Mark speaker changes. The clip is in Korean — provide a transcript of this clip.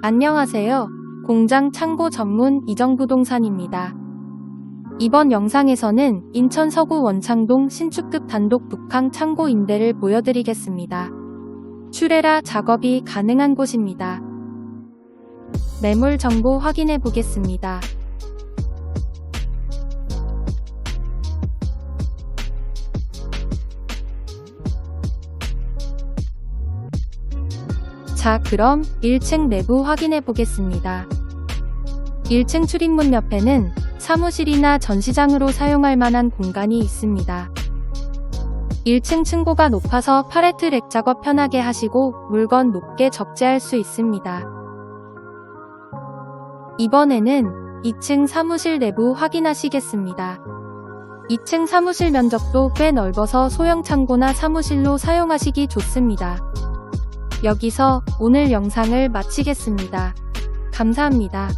Speaker 1: 안녕하세요. 공장 창고 전문 이정부동산입니다. 이번 영상에서는 인천 서구 원창동 신축급 단독 북항 창고 임대를 보여드리겠습니다. 출애라 작업이 가능한 곳입니다. 매물 정보 확인해 보겠습니다. 자, 그럼 1층 내부 확인해 보겠습니다. 1층 출입문 옆에는 사무실이나 전시장으로 사용할 만한 공간이 있습니다. 1층 층고가 높아서 팔레트 렉 작업 편하게 하시고 물건 높게 적재할 수 있습니다. 이번에는 2층 사무실 내부 확인하시겠습니다. 2층 사무실 면적도 꽤 넓어서 소형 창고나 사무실로 사용하시기 좋습니다. 여기서 오늘 영상을 마치겠습니다. 감사합니다.